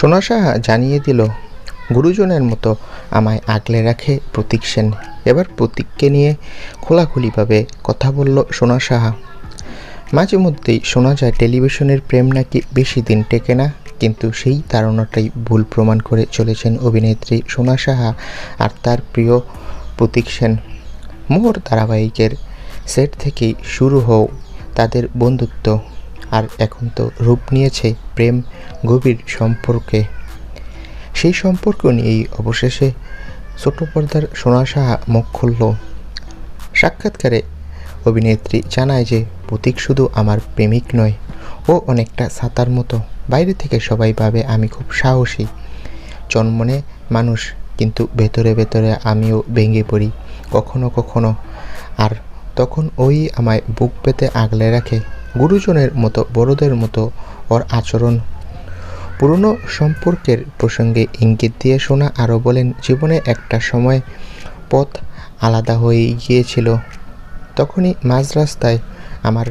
সোনা সাহা জানিয়ে দিল, গুরুজনের মতো আমায় আগলে রাখে প্রতীক সেন। এবার প্রতীককে নিয়ে খোলাখুলিভাবে কথা বলল সোনা সাহা। মাঝে মধ্যেই শোনা যায়, টেলিভিশনের প্রেম নাকি বেশি দিন টেকে না? কিন্তু সেই ধারণাটাই ভুল প্রমাণ করে চলেছেন অভিনেত্রী সোনা সাহা আর তার প্রিয় প্রতীক সেন। মোহর ধারাবাহিকের সেট থেকেই শুরু হও, তাদের বন্ধুত্ব। আর এখন তো রূপ নিয়েছে প্রেম গভীর সম্পর্কে। সেই সম্পর্ক নিয়েই অবশেষে ছোট পর্দার সোনা সাহা মুখ খুলল। সাক্ষাৎকারে অভিনেত্রী জানায় যে প্রতীক শুধু আমার প্রেমিক নয়, ও অনেকটা ছাতার মতো। বাইরে থেকে সবাই ভাবে আমি খুব সাহসী। জন্মনে মানুষ, কিন্তু ভেতরে ভেতরে আমিও ভেঙে পড়ি, কখনো কখনো। আর তখন ওই আমায় বুক পেতে আগলে রাখে। গুরুজনের মতো, বড়দের মতো ওর আচরণ। পুরনো সম্পর্কের প্রসঙ্গে ইঙ্গিত দিয়ে শোনা আরও বলেন, জীবনে একটা সময় পথ আলাদা হয়ে গিয়েছিল। তখনই মাঝ রাস্তায় আমার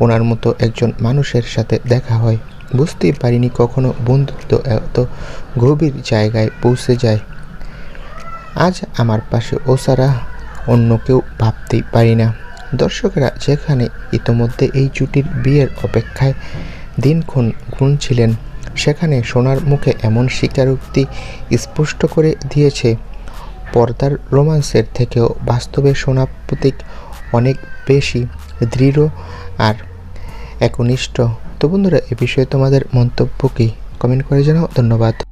ওনার মতো একজন মানুষের সাথে দেখা হয়। বুঝতেই পারিনি কখনো বন্ধুত্ব এত গভীর জায়গায় পৌঁছে যায়। আজ আমার পাশে ও ছাড়া অন্য কেউ ভাবতেই পারি না। দর্শকরা যেখানে ইতোমধ্যে এই জুটির বিয়ের অপেক্ষায় দিনক্ষণ গুনছিলেন, সেখানে সোনার মুখে এমন স্বীকারোক্তি স্পষ্ট করে দিয়েছে, পর্দার রোমান্সের থেকেও বাস্তবে সোনা প্রতীক অনেক বেশি দৃঢ় আর একনিষ্ঠ। তো বন্ধুরা, এ বিষয়ে তোমাদের মন্তব্য কী? কমেন্ট করে জানাও। ধন্যবাদ।